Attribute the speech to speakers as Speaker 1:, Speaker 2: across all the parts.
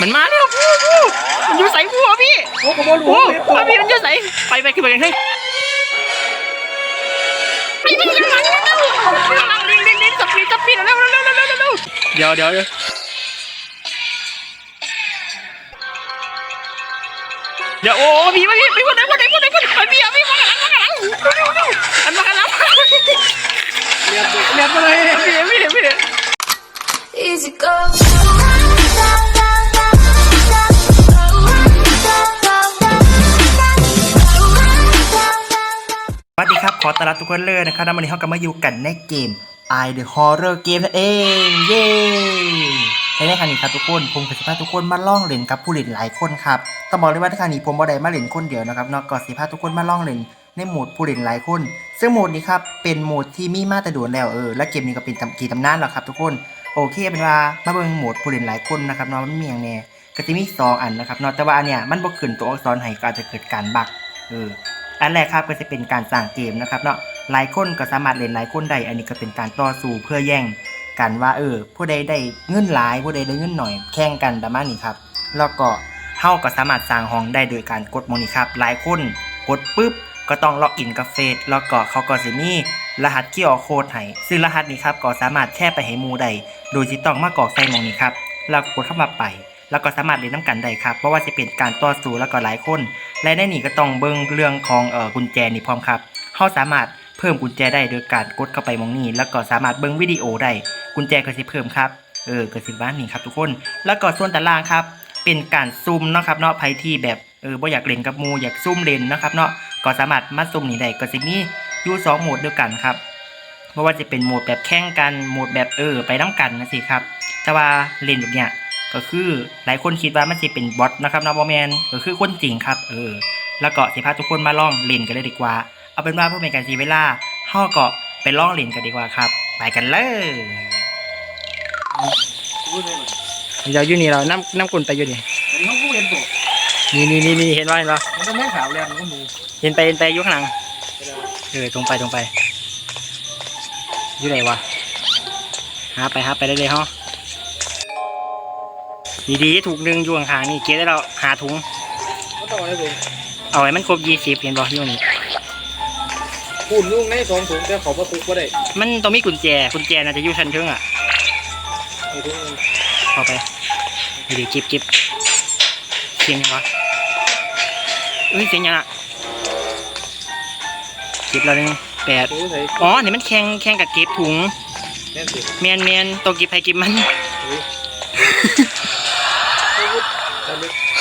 Speaker 1: มันมาแล้วกูกูมันอยู่ใส่กูอะพี่
Speaker 2: โอ้ก็บ่รู้
Speaker 1: โอ้
Speaker 2: เฮ็ด
Speaker 1: อะพี่มันอยู่ใส่ไปไปขึ้นไปกันให้ไปไปข้างหลังเร็วข้างหลังลิงลิงลิงสปีดสปีดเร็วเร็วเร็วเร็วเร็วเร็วเดี๋ยวเดี๋ยวเดี๋ยวเดี๋ยวโอ้พี่มาพี่พี่คนไหนคนไหนคนไหนคนไหนพี่อะพี่มาข้างหลังมาข้างหลังเร็วเร็วเร็วอันมาข้างหลัง
Speaker 2: เรียนเรียนมาเลย
Speaker 1: พี่พี่พี่
Speaker 3: Easy go.
Speaker 1: สวัสดีครับ ขอต้อนรับทุกคนเลยนะครับแล้ววันนี้เราก็มาอยู่กันในเกม I the Horror Game นั่นเอง เย้ในในครั้งนี้ครับทุกคน ผมกับสิพาทุกคนมาล่องเล่นกับผู้เล่นหลายคนครับ ต้องบอกเลยว่าในครั้งนี้ผมบ่ได้มาเล่นคนเดียวนะครับนอกก็สิพาทุกคนมาล่องเล่นในโหมดผู้เล่นหลายคน ซึ่งโหมดนี้ครับเป็นโหมดที่มีมาแต่โดนแล้วเออ และเกมนี้ก็เป็นตำกี่ตำนานแล้วครับทุกคน โอเคเป็นว่ามาเบิ่งโหมดผู้เล่นหลายคนนะครับเนาะมันมีอย่างแน่ก็จะมีสองอันนะครับเนาะแต่ว่าอันเนี้ยมันบ่ขึ้นตัวอักษรให้ก็อาจจะเกิดการบั๊กเออ อันแรกครับก็จะเป็นการสร้างเกมนะครับเนาะหลายคนก็สามารถเล่นหลายคนได้อันนี้ก็เป็นการต่อสู้เพื่อแย่งกันว่าเออผู้ใดได้เงินหลายผู้ใดได้เงินหน่อยแข่งกันประมาณนี้ครับแล้วก็เฮาก็สามารถสร้างห้องได้โดยการกดโมนี่ครับหลายคนกดปุ๊บก็ต้องล็อกอินกับเฟซแล้วก็เขาก็จะมีรหัสเคียร์โค้ดให้ซึ่งรหัสนี้ครับก็สามารถแชร์ไปให้มูได้โดยที่ต้องมากรอกใส่มองนี้ครับแล้วกดเข้ามาไป แล้วก็สามารถเล่นน้ำกันได้ครับเพราะว่าจะเป็นการต่อสู้แล้วก็หลายคน และในนี้ก็ต้องเบิ่งเรื่องของเอ่อกุญแจนี่พร้อมครับเขาสามารถเพิ่มกุญแจได้โดยการกดเข้าไปมองนี้แล้วก็สามารถเบิ่งวิดีโอได้กุญแจก็สิเพิ่มครับเออก็สิบ้านนี่ครับทุกคน แล้วก็ส่วนตารางครับ เป็นการซุ่มเนาะครับเนาะไผที่แบบเออบ่อยากเล่นกับมูอยากซุ่มเล่นนะครับเนาะก็สามารถมาซุ่มนี่ได้ก็สิมีอยู่สองโหมดเดียวกันครับเพราะว่าจะเป็นโหมดแบบแข่งกันโหมดแบบเออไปน้ำกันนะสิครับแต่ว่าเล่นแบบเนี้ย ก็คือหลายคนคิดว่ามันจะเป็นบอทนะครับนะบอแมนก็คือคนจริงครับเออแล้วก็สิพาทุกคนมาลองเล่นกันเลยดีกว่า เอาเป็นว่าเพื่อเป็นการสีเวลาห่อก็ไปลองเล่นกันดีกว่าครับ ไปกันเลยเดี๋ยวอยู่นี่เราน้ำน้ำกุนไปอยู่นี่
Speaker 2: เขาผู้เรียนตัว
Speaker 1: นี่นี่นี่นี่เห็นว่าเห็นว่า
Speaker 2: มันต้องแม่ขาวเรียนมันก็หนู
Speaker 1: เห็นไปเห็นไปอยู่ข้างหลังเออตรงไปตรงไปอยู่ไหนวะหาไปหาไปได้เลยฮะ ดีๆถูกหนึ่งอยู่ข้างๆนี่เก็บได้เราหาถุง
Speaker 2: ก็ต้องอะไรเลย
Speaker 1: เอาไว้มันครบยี่สิบเห็นบ่อยู่นี่
Speaker 2: พูดลุงในสองถุงแต่เขาประตูก็ได้
Speaker 1: มันต้องมีกุญแจกุญแจน่าจะอยู่ชั้นเชิงอะ
Speaker 2: ไอ้ถุงนึง
Speaker 1: เข้าไปดีดีจิบจิบเสียงยังวะเอ้ยเสียงยังอะจิบแล้วหนึงแปด
Speaker 2: ถุงใส่
Speaker 1: อ๋อนี่มันแข่งแข่งกับเก็บถุง
Speaker 2: แน่นสิ
Speaker 1: แมนแมนตัวเก็บใครเก็บมัน
Speaker 2: เฮ้ย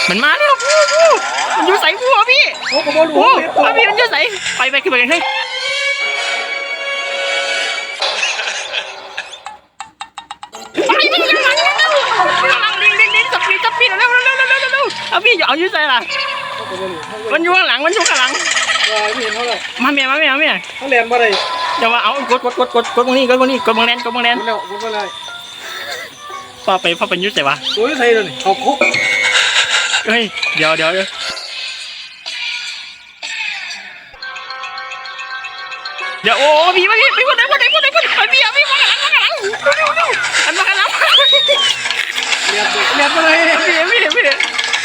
Speaker 1: มันมาแล้วกูกูมันอยู่ใส่กูอะพี่
Speaker 2: โอ้ก็บ่รู้
Speaker 1: โอ้
Speaker 2: เฮ็ดตัว
Speaker 1: อะพี่มันอยู่ใส่ไปไปขึ้นไปกันให้ไปไปข้างหลังเร็วข้างหลังลิงลิงลิงสปีดสปีดเร็วเร็วเร็วเร็วเร็วเร็วเอาพี่อย่าเอาอยู่ใส่ล่ะ
Speaker 2: เขาก็บ่รู้เขาก็
Speaker 1: มันอยู่ข้างหลังมันอยู่ข้างหลัง
Speaker 2: ว่าไม่เห็นเขาเลย
Speaker 1: มาเมียมาเมียมาเมีย
Speaker 2: เขาเรียนมาได้
Speaker 1: อย่ามาเอากดกดกดกดกดตรงนี้กดตรงนี้กดบังแลนกดบังแลน
Speaker 2: พูดแล้วพูดมาได้
Speaker 1: พอไปพอเป็นยุทธใส่วะ
Speaker 2: ตัวใส่เลยนี่เขาคุก
Speaker 1: เฮ้ย เดี๋ยวเดี๋ยวเดี๋ยวโอ้พี่มาพี่พี่คนไหนคนไหนคนไหนคนไหนพี่อะพี่มาข้างหลังมาข้างหลังเร็วเร็วอันมาข้างหลัง
Speaker 2: เรียนเรียนมาเลย
Speaker 1: พี่พี่พี่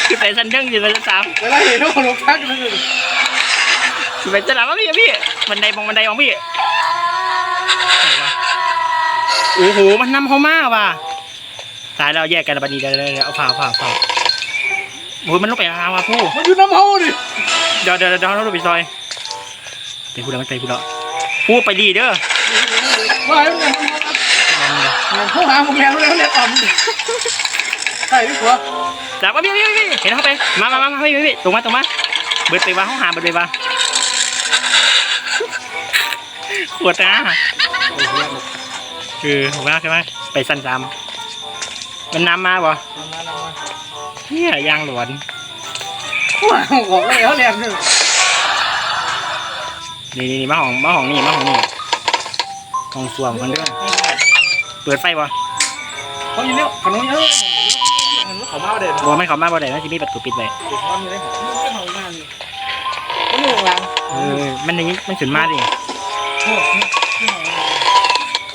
Speaker 1: คือไปสันเทิงคือไปสันสาม
Speaker 2: เวลาเห็นเขาลงทักนั่นเลย
Speaker 1: คือไปสันหลังพี่พี่บันไดมองบันไดมองพี่โอ้โหมันนำเขามากว่ะตายแล้วแยกกันบันนี้ได้เลยเอาฝ่าฝ่าฝ่า โอ้ยมันลงไปหาว่าผู้
Speaker 2: มันอยู่น้ำเขาดิ
Speaker 1: เดี๋ยวเดี๋ยวเดี๋ยวเราไปซอยไปพูดแล้วมันไปพูดแล้วพูดไปดีเด้อ
Speaker 2: ว่าแล้วเนี่ยมันเขาหาผมแล้วแล้วเนี่ยอ่ำใช่พี่ผัว
Speaker 1: จับมาพี่พี่พี่เห็นเขาไปมามามามาพี่พี่พี่ตรงมาตรงมาเบิดไปว่าห้องหาเบิดไปว่าขวดนะคือผมว่าใช่ไหมไปสั้นซ้ำมันน้ำมาบ่ เนี่ยยางหลวน
Speaker 2: ว่าบอกเลยเขาเรียนเลย
Speaker 1: นี่นี่นี่มาห้องมาห้องนี่มาห้องนี่ห้องสวมคนเด้อเปิดไฟบ่
Speaker 2: เขาอยู่เนี่ยขนมเยอะเขามาเด่น
Speaker 1: บ่ไม่เข้ามาบ่ได้นะที่มีประตูปิดไว้
Speaker 2: เด็กเขาอยู่ในหอเขางานนี่เขาอยู่หลัง
Speaker 1: เออมันอย่างนี้มันขึ้นมาดิ
Speaker 2: โทษ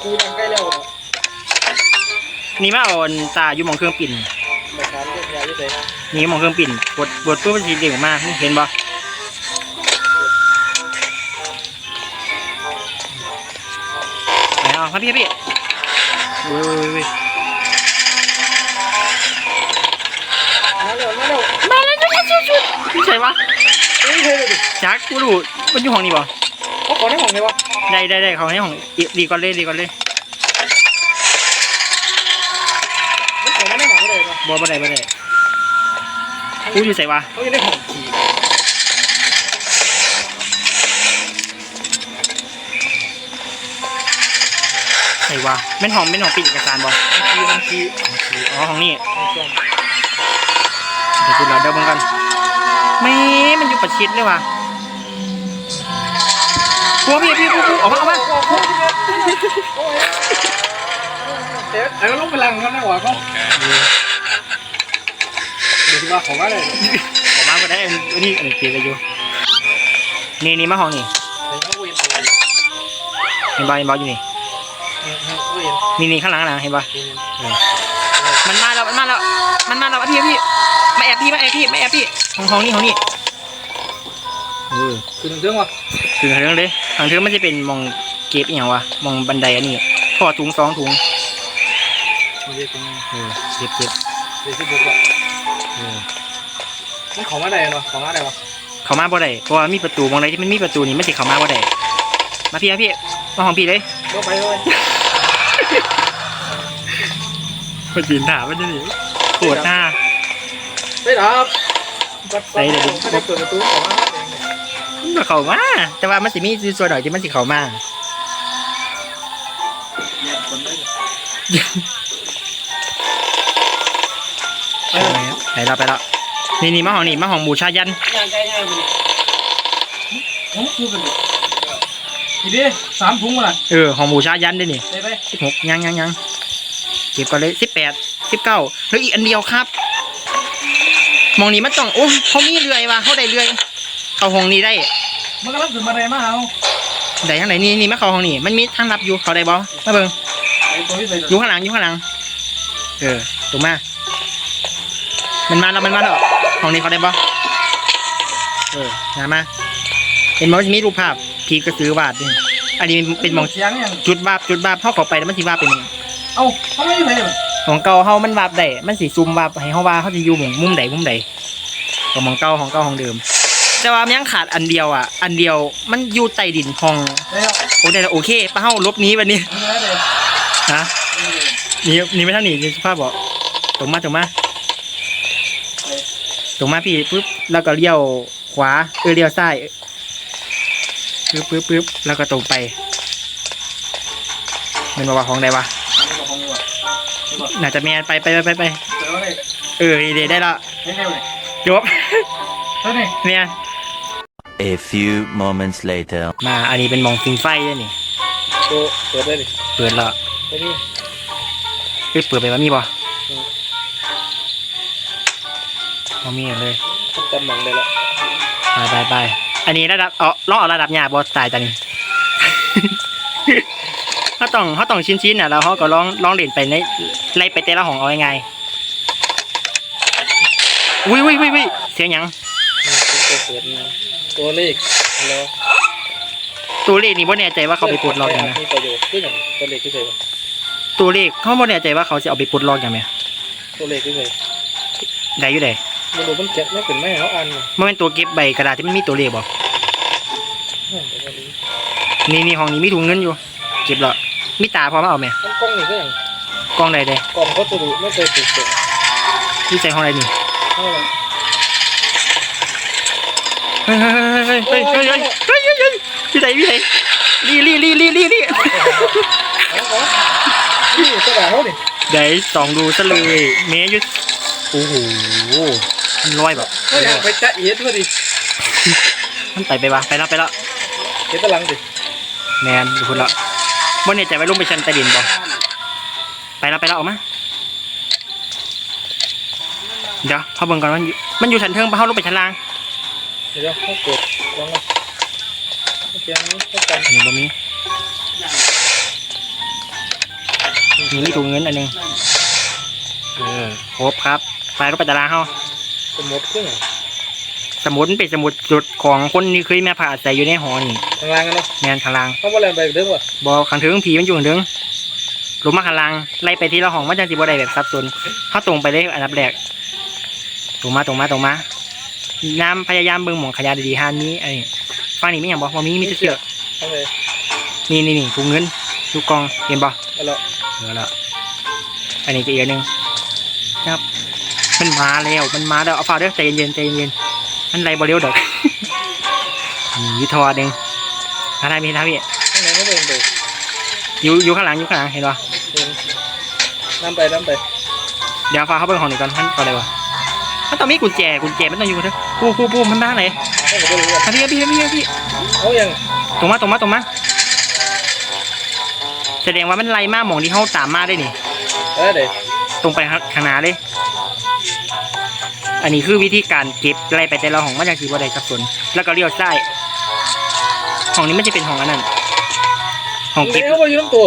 Speaker 2: กูยังใกล้แล้ว
Speaker 1: นี่มาเอาอันตาอยู่หมองเครื่องปิ่น
Speaker 2: ไปสาร เรื่องยาที่ไหน
Speaker 1: นี่มองเครื่องปิ่นกดกดปุ๊บมันสีเด้งออกมานี่เห็นบ่ไหนเอาครับพี่พี่เว้ยเว้ยเว้ย
Speaker 2: มาเร็วมาเร็ว
Speaker 1: มาแล้วชุดชุดชุดพี่ใช่ปะ
Speaker 2: นี่เธอดิ
Speaker 1: จักกูรู้มันอยู่ห้องนี้บ่
Speaker 2: เขาขอได้ของไงวะ
Speaker 1: ได้ได้ได้เขาให้ห้องดีก่อนเลยดีก่อนเลย
Speaker 2: มันขอได้ของเลยเนาะ
Speaker 1: บ่บ่ได้บ่ได้ กูอยู่ใส่วะ
Speaker 2: เขาจะได้องขี่
Speaker 1: ใส่วะแม่นหองแม่นหองปิดเอกสารบ่
Speaker 2: ขี่มันขี่
Speaker 1: อ๋อห้องนี้เดี๋ยวกูรอเดี๋ยวบิ่งกันไม่มันอยู่ประชิดเลยวะกลัวพี่พี่พี่ออกมาออกมา
Speaker 2: เอ๊ะไอ้มันลงไปลังกันนะวะเขาเดี๋ยว ที่ว่าของอะไร
Speaker 1: ออกมาบ่ได้อันนนี้อันนี้เกียร์อยู่นี่นี่มาห้องนี่
Speaker 2: เห็นเขาเวียนตัว
Speaker 1: เห็นบ่เห็นบ่อยู่นี่
Speaker 2: เวียน
Speaker 1: นี่นี่ข้างหลังข้างหลังเห็นบ่
Speaker 2: เวีย
Speaker 1: มันมาแล้วมันมาแล้วมันมาแล้วพี่พี่มาแอบพี่มาแอบพี่มาแอบพี่ห้องห้องนี้ห้องนี้เออ
Speaker 2: คือหนึ่งเรื่องวะ
Speaker 1: ถึงทางเรื่องเลยทางเรื่องมันจะเป็นมองเก็บอหย่างวะมองบันไดอันนี้พอถุงสองถุง
Speaker 2: มันจะเป็น
Speaker 1: เออเก็บเก็บ
Speaker 2: เดี๋ยวที่บุกวะ
Speaker 1: เออ
Speaker 2: มั นของอะไรเนาะของอะไรวะ
Speaker 1: เขามาบ่ได้เพราะว่ามีประตูมองใดที่มันมีประตูนี่มันสิเขามาบ่ได้มาพี่มาพี่มาห้องพี่เลย
Speaker 2: ก็ไปเลย
Speaker 1: คนจีนถามมันจะหนีปวดหน้า
Speaker 2: ไปดับ
Speaker 1: ไปเดี๋ยวดิ
Speaker 2: ไม่ได้เปิดประตูของอะไรเองเนี่ย
Speaker 1: มันก็เขามาแต่ว่ามันสิมีส่วนหน่อยที่มันสิเขามา ไหมไปแล้วไปแล้วนี่นี่มาห้องนี่มาห้องบูชายัน
Speaker 2: งานใจง่ายเลยผมคือกันทีนี้สามถุงมา
Speaker 1: เออห้องบูชายันด้วยนี่
Speaker 2: ได้ไป
Speaker 1: สิบหกยังยังยังเก็บก่อนเลยสิบแปดสิบเก้าเหลืออีกอันเดียวครับมองนี้มันต้องโอ้เขามีเรือยว่ะเขาได้เรือยเขาห้องนี้ได้
Speaker 2: มันก็รับถึงมาได้มาเอา
Speaker 1: ได้ทางไหนนี่นี่มาเขาห้องนี้มันมีทางลับอยู่เขาได้บ่มาเบิ่ง
Speaker 2: ไอ้ตัวที่ใส่
Speaker 1: อยู่ข้างหลังอยู่ข้างหลัง เออถูกมา มันมาแล้วมันมาแล้วห้องนี้เขาได้บ่เออมามาเห็นมั้ยมีรูปภาพผีกระสือวาดนี่อันนี้เป็นหมอง
Speaker 2: เสียงยัง
Speaker 1: จุดวาบจุดวาบเข้าเข้าไปแล้วมันสิวาบเป็น
Speaker 2: เอ้าเขาไม่ใส่เลย
Speaker 1: ของเก่าเฮามันวาบได้มันสิซุ่มวาบให้เฮาว่าเฮาสิอยู่หม่องมุมใดมุมใดก็ของเก่าของเก่าของเดิมแต่ว่ามันยังขาดอันเดียวอะ อันเดียวมันอยู่ใต้ดินห้อง
Speaker 2: ได้แล้ว
Speaker 1: โอ้ได้แล้วโอเคป้าเฮาลบหนี้วันนี้
Speaker 2: ไม่ได้เลย
Speaker 1: ฮะหนี่นี่ไม่ทางหนีนี่สภาพบอกตรงมาตรงมา ตรงมาพี่ปุ๊บแล้วก็เลี้ยวขวาเออเลี้ยวซ้ายปึ๊บปึ๊บปึ๊บแล้วก็ตรงไปเป็นว่าของใดวะน่าจะแมนไปไปไปไปไป
Speaker 2: เดี๋ยวเลย
Speaker 1: เออดีๆได้ละ
Speaker 2: ไม่ได้เลย
Speaker 1: จบ
Speaker 2: เฮ้ยนี่
Speaker 1: เนี่ย
Speaker 4: A few moments later.
Speaker 1: มาอันนี้เป็นหมองฟิงไฟด้วยนี่
Speaker 2: ตัวเปิดได้ดิ
Speaker 1: เปิดละ
Speaker 2: ไปนี่
Speaker 1: เฮ้ยเปิดไปว่ามีบ่ บ่มีเลย
Speaker 2: จำหนังได้แล้ว
Speaker 1: ไปไปไปอันนี้ระดับเอาลองเอาระดับหยาบอตายตานี่เขาต้องเขาต้องชิ้นชิ้นๆน่ะแล้วเขาก็ลองลองเล่นไปในไล่ไปแต่ละห้องเอาง่ายๆวิวิวิวิเสียงหยัง
Speaker 2: ตัวเปิดนะตัวเลขแล้ว
Speaker 1: ตัวเลขนี่บ่แน่ใจว่าเขาไปปลดล็อกยังไง
Speaker 2: มีประโยชน์คืออย่างตัวเลขที่ใส่
Speaker 1: ตัวเลขเขาบ่แน่ใจว่าเขาจะเอาไปปลดล็อกยังไง
Speaker 2: ตัวเลขที่ใส่
Speaker 1: ได้อยู่ได
Speaker 2: มันดูมันแกะไม่เป็นแม่เขาอ่าน
Speaker 1: มันเป็นตัวเก็บใบกระดาษที่มันมีตัวเลขบ่นี่นี่ห้องนี้มีถุงเงินอยู่ เก็บและมีตาพอมาเอาไหม
Speaker 2: มันกล้องนี่ก็อย่าง
Speaker 1: กล้องใดใด
Speaker 2: กล่องพัสดุไม่เคยถูกส่ง
Speaker 1: ที่ใส่ห้องใดนี่
Speaker 2: เท่าไหร่
Speaker 1: เฮ้ยเฮ้ยเฮ้ยเฮ้ยเฮ้ยเฮ้ยเฮ้ยเฮ้ยพี่ไหนพี่ไหนรีรีรีรีรีรี
Speaker 2: นี่กระดาษเขาดิ
Speaker 1: เดี๋ยวส่องดูซะเลยเมย์ยุดโอ้โห มันลอยแบบ
Speaker 2: เขาอยากไปจะเอียดมาดิ
Speaker 1: มันไปไปวะไปแล้วไปแล้ว
Speaker 2: เห็นตะลังดิ
Speaker 1: แมนดูคนละบนเนี่ยใจไว้ลงไปชั้นใต้ดินบ่ไปแล้วไปแล้วออกมาเดี๋ยวเขาเบิ่งก่อนมันอยู่มันอยู่ชั้นเทิงปะเขาลงไปชั้นล่าง
Speaker 2: เดี๋ยวเขากดลองนะโอเคนี้เขากัน
Speaker 1: นี่บ่มีมีมีถุงเงินอันหนึงเออครบครับไปก็ไปตารางเฮา
Speaker 2: สมุดขึ้น
Speaker 1: สมุดมันเป็นสมุดจุดของคนที่เคยแม่พาอาศัยอยู่ในหอนี่
Speaker 2: ทางล่างกันเนาะ
Speaker 1: แมนข้างล่าง
Speaker 2: เขาบ่แล่นไปเด้อว่ะ
Speaker 1: บอขังถึงผีมันอยู่ข้างถึงลงมาข้างล่างไล่ไปที่ละห้องมันจังสิบ่ได้แบบซับซ้อนเฮาตรงไปเลยอันดับแรกตรงมาตรงมาตรงมาน้ำพยายามเบิ่งหมองขยะดีๆหานี้ไอ้ฟังนี่มีหยังบ่บ่มีมีแต่เสือก
Speaker 2: ทางไหน
Speaker 1: นี่นี่นี่ถุงเงินลูกกองเห็นบ่
Speaker 2: เอาละ
Speaker 1: เหลือแล้วอันนี้ก็อีกอันหนึ่งครับ มันมาแล้วมันมาแล้วเอาฝ่าเด้อใจเย็นๆใจเย็นๆมันไรบ่เร็วดอกหนีทอหนึ่งอะไรมีนะพี่
Speaker 2: ทางไหนไม่เป็นเด้อ
Speaker 1: อยู่อยู่ข้างหลังอยู่ข้างหลังเห็นปะ
Speaker 2: เห็นน้ำไปน้ำไป
Speaker 1: เดี๋ยวฟ้าเข้าไปห้องนี้ก่อนท่านต่ออะไรวะมันต้องมีกุญแจกุญแจมันต้องอยู่เถอะปูปูปูมันบ้างไหน
Speaker 2: เขาก็บ่รู้ว่า
Speaker 1: อะพี่พี่พี่พี่
Speaker 2: เอายัง
Speaker 1: ตรงมาตรงมาตรงมาแสดงว่ามันไล่มาหมองที่เขาตามมาได้นี่
Speaker 2: เออเด้อ
Speaker 1: ตรงไปข้างหน้าเลย อันนี้คือวิธีการเก็บไล่ไปแต่ละห้องมันจะสีบ่ได้สับสนแล้วก็เลี้ยวซ้ายห้องนี้มันจะเป็นห้องอันนั้นห้อง
Speaker 2: เก็
Speaker 1: เก็
Speaker 2: บบเขาบ่อยู่น้ำตัว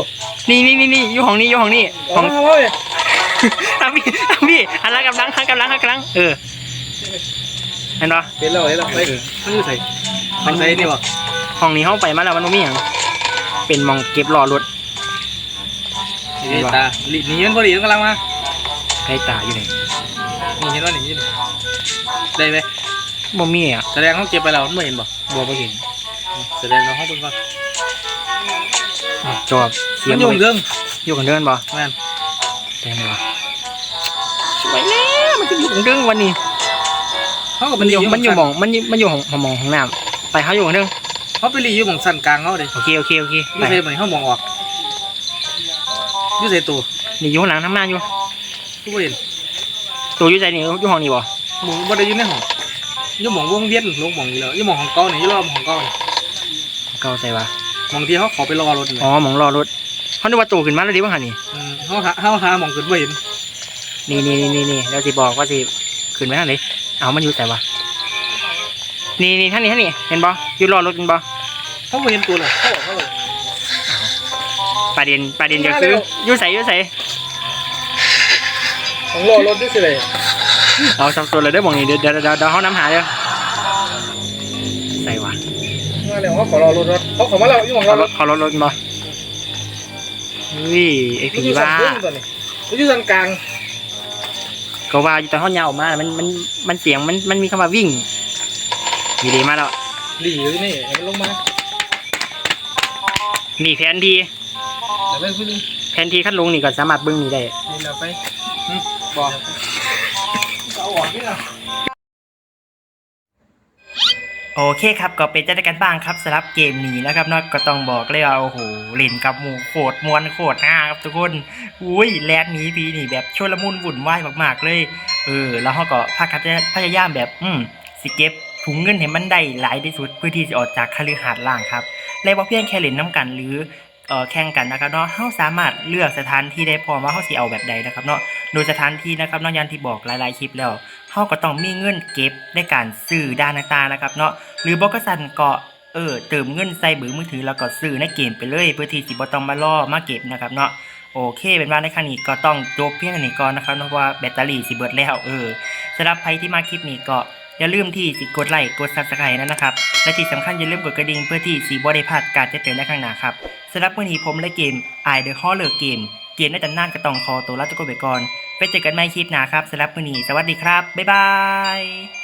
Speaker 1: นี่นี่นี่นี่อยู่ห้องนี้อยู่ห้องนี้
Speaker 2: เอา
Speaker 1: ห้อง
Speaker 2: มาเอาเลย
Speaker 1: ทำพี่ทำพี่หันหลังกำลังหันกำลังหันกำลังเออเห็นปะ
Speaker 2: เห็นแล้วเห็นแล้วไปมันอยู่ใส่มันใส่นี่บ่
Speaker 1: ห้องนี้ห้องไปมาแล้วมันบ่มีอย่างเป็นหมองเก็บล้อรถ
Speaker 2: นี่ตาหลีหนีมันพอดีมันกำลังมา
Speaker 1: ใกล้ตาอยู่ไหน
Speaker 2: นี่เห็นว่าหนีนี่ได้ไหม
Speaker 1: บ่มีอะ
Speaker 2: แสดงเขาเก็บไปแล้วมันไม่เห็นบ่
Speaker 1: บัวบ่เห็น
Speaker 2: แสดงเขาเขาเป็นว่า
Speaker 1: อะจอบเสีย
Speaker 2: มั
Speaker 1: ง
Speaker 2: นยุ่งเรื่อง
Speaker 1: อยู่กันเดินบ่
Speaker 2: แม่น
Speaker 1: ได้ไหมวะสวยแล้วมันจะอยู่กันเดินวันนี้
Speaker 2: เขาก็
Speaker 1: มั
Speaker 2: เป็นน
Speaker 1: อยู่
Speaker 2: อยู่
Speaker 1: มันอยู่หมองมันอยู่มันอยู่ของของหมองของน้ำไปเขาอยู่กันเดิน
Speaker 2: เขาไปรีอยู่หมองสันกลางเขาเด้
Speaker 1: โอเคโอเคโอเค
Speaker 2: อ
Speaker 1: ไป
Speaker 2: ยู่ใส่เหมือนเขามองออกอยู่ใส่ตัว
Speaker 1: นี่อยู่ข้างหลังทำงานอยู่
Speaker 2: ทุกเห็น
Speaker 1: ตัวอยู่ใจนี่อยู่ห้องนี้บ่
Speaker 2: หมูบ่ได้อยู่ในห้องอยู่หมองวงเวียนลงหมองนี่แล้วอยู่หมองของเก่านี่อยู่รอบหมองของเก่านี่
Speaker 1: เก่าใจวะ
Speaker 2: หมองที่เขาขอไปรอรถนี่
Speaker 1: อ๋อหมองรอรถเขานึกว่าตัวขึ้นมาแล้วดิว่าหันนี่
Speaker 2: มเขาหาเขาหาหมองขึ้นบ่เห็น
Speaker 1: นี่นี่นี่นี่นี่แล้วสิบอกว่าสิขึ้นไปทางไหนเอามันอยู่แต่ว่านี่นี่ท่านนี่ท่านนี่เห็นบ่อยู่รอรถเป็นบ่
Speaker 2: เขาบ่เห็นตัวเลยเขาบอกเขาเลย
Speaker 1: ประเด็นประเด็นก็คืออยู่ใส่อยู่ใส่
Speaker 2: ของรอรถด้วยสิเลย
Speaker 1: เอาสับสนเลยได้อบอกนี่เดี๋ยวเดี๋ยวเดี๋ยวเดี๋ยวเขาน้ำหาเด้อใส่วะ
Speaker 2: มาแล้วเขาขอรอรถรถเขาขอมาแล้วอยู่หมองร
Speaker 1: เขา
Speaker 2: อ
Speaker 1: ร
Speaker 2: ร
Speaker 1: ถ
Speaker 2: ถ
Speaker 1: เขารถรถบ่เฮ้ยไอ้
Speaker 2: มัน
Speaker 1: ผี
Speaker 2: อยู่สั
Speaker 1: บ้าน
Speaker 2: ครึ่งตัวนี้มันอยู่สันกลาง
Speaker 1: ก็ว่าอยู่ตอนเขาเหยาวมา มันมันมันเสียงมันมันมีคำว่าวิ่ง มีดีมาแล้ว
Speaker 2: ดีอยู่นี่ให้มันลงมา
Speaker 1: นี่แผนที
Speaker 2: เดี๋ยวไปคุย
Speaker 1: แผนทีขั้นลงนี่ก็สามารถเบิ้งนี่ได้
Speaker 2: นี่เราไปอืม บอกเอาออกนี่นะ
Speaker 1: โอเคครับก็เป็นจัดการบ้างครับสำหรับเกมนี้นะครับนาะก็ต้องบอกเลยว่าโอ้โหเล่นกับหมูโคตรมวนโคตรห่าครับทุกคนอุ้ยแลกหนี้พีนี่แบบชลมุนวุ่นวายมากๆเลยเออแล้วเขาก็พากันพยายามแบบอืมสิเก็บถุงเงินให้มันได้หลายที่สุดเพื่อที่จะออกจากคฤหาสน์ล่างครับและว่าเพียงแค่เล่นน้ำกันหรือ เอ่อแข่งกันนะครับเนาะเขาสามารถเลือกสถานที่ได้พร้อมว่าเขาสิเอาแบบใดนะครับเนาะโดยสถานที่นะครับเนาะยันที่บอกหลายๆคลิปแล้วเขาก็ต้องมีเงินเก็บในการซื้อด้านต่างๆนะครับเนาะหรือบอกสันเก็เออเติมเงินใส่เบือมือถือแล้วก็ซื้อในเกมไปเลยเพื่อที่สิบ่ต้องมาล่อมาเก็บนะครับเนาะโอเค เป็นว่าในครั้งนี้ก็ต้องจบเพียงนี้ก่อนนะครับเพราะว่าแบตเตอรี่สิเบิดแล้วเออสำหรับใครที่มาคลิปนี้ก็ อย่าลืมที่สิกดไลค์กดซับสไครต์นะครับ และที่สำคัญอย่าลืมกดกระดิ่งเพื่อที่สีบอได้พลาดการแจ้งเตือนในข้างหน้าครับสำหรับวันนี้ผมและเกมไอเดอะฮอลเลอร์เกมเกมนตำนานกระตองคอตัวลาทุกเบกอนไปเจอกันใหม่คลิปหน้าครับสำหรับวันนี้สวัสดีครับบ๊ายบาย